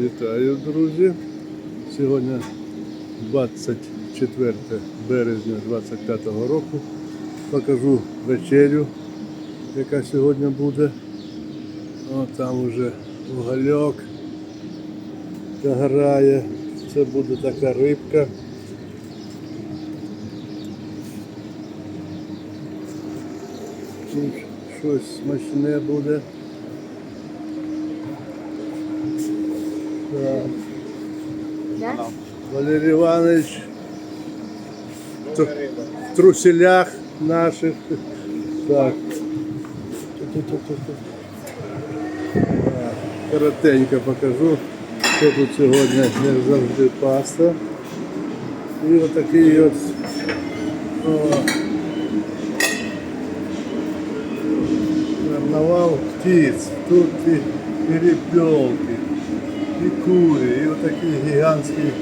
Вітаю, друзі. Сьогодні 24 березня 25 року. Покажу вечерю, яка сьогодні буде. О, там уже угольок грає. Це буде така рибка. Тут щось смачне буде. Так. Да? Валерій Іванович в труселях наших. Так. Ту-ту-ту-ту-ту. Так, Коротенько покажу, що тут сьогодні як завжди паста. І отакий от о, карнавал птиць. Тут і перепелки, І курі, і отакий гігантський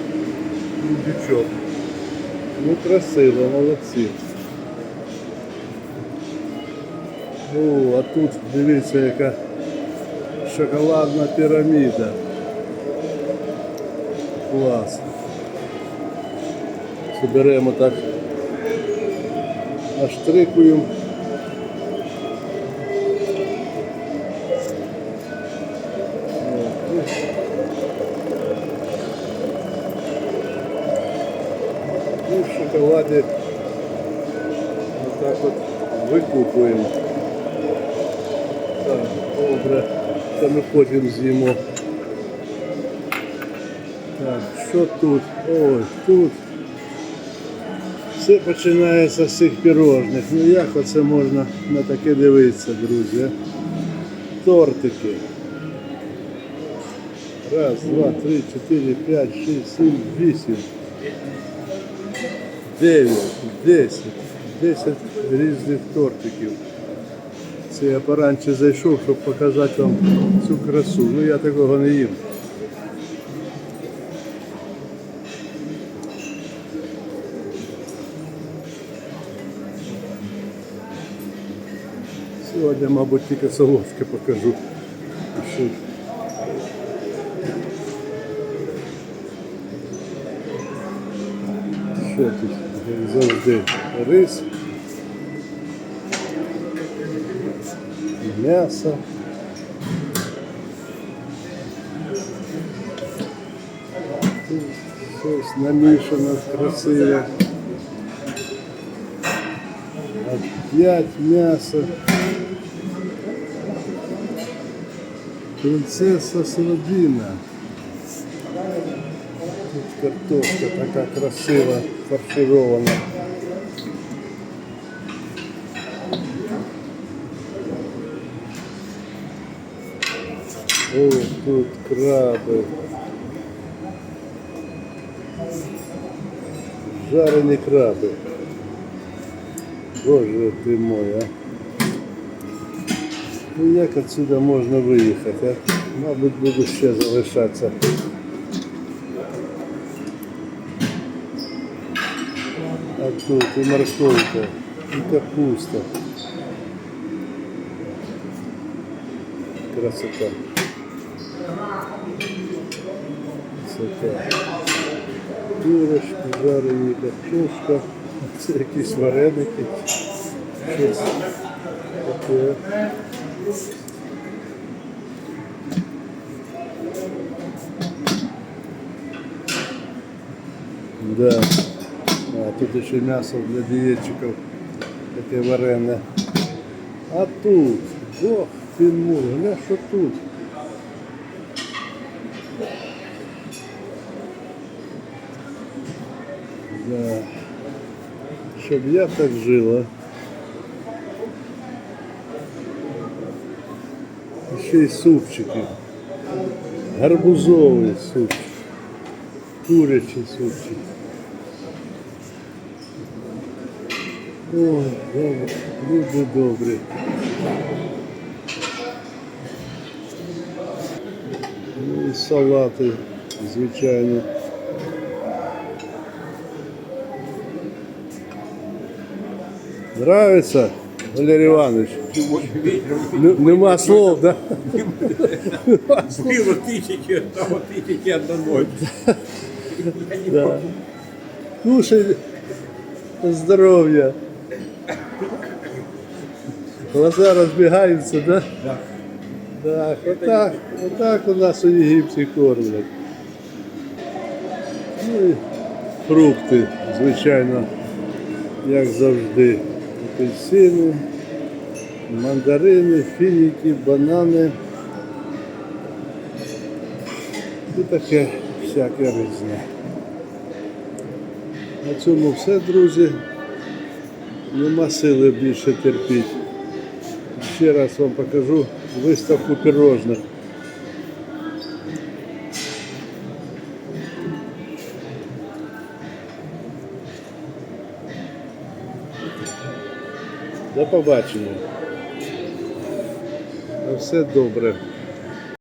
індючок. Ну красиво, молодці. О, а тут дивіться, яка шоколадна піраміда. Клас. Соберемо так. Наштрикуємо. І в шоколаді отак от викупуємо. Так, добре. Та ми потім з'їмо. Так, що тут? Ой, тут. Все починається з цих пірожних. Ну як оце можна на таке дивитися, друзі? Тортики. Раз, два, три, чотири, п'ять, шість, сім, вісім. 9, 10, 10 різних тортиків. Це я поранче зайшов, щоб показати вам цю красу. Ну я такого не їм. Сьогодні, мабуть, тільки солодке покажу. Що тут завжди рис, м'ясо. Тут щось намішано красиве. Опять м'ясо. Принцесса Слобина. Тут картошка така красива, фарширована. О, тут краби. Жарені краби. Боже ти мой, а. Ну як отсюда можна виїхати, а? Мабуть, буду ще залишатися. тут і морковка, і капуста. Красота. Красота. Пюрешки, жарені картошка. Це якісь вареники. Щось таке. Да. Тут ще м'ясо для дієтчиків таке варене. А тут, ох, ти мой, гля, що тут? Да. Щоб я так жила. Ще й супчики. Гарбузовий супчик. Курячий супчик. Ой, добре, люди добрі. Ну і салати, звичайно. Нравится, Валерий Иванович? вечером. Н- Нема слов, да? Было тысячи, того тысячи одна ночь. Да. Кушай здоров'я. Глаза розбігаються, да? Да. Так, отак, отак у нас у Єгипті кормлять. Ну і фрукти, звичайно, як завжди. Апельсини, мандарини, фініки, банани. І таке всяке різне. На цьому все, друзі. Нема сили більше терпіти. Ще раз вам покажу виставку пирожних. До побачення. На все добре.